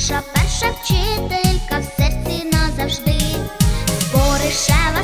Наша перша вчителька в серці назавжди. Боришева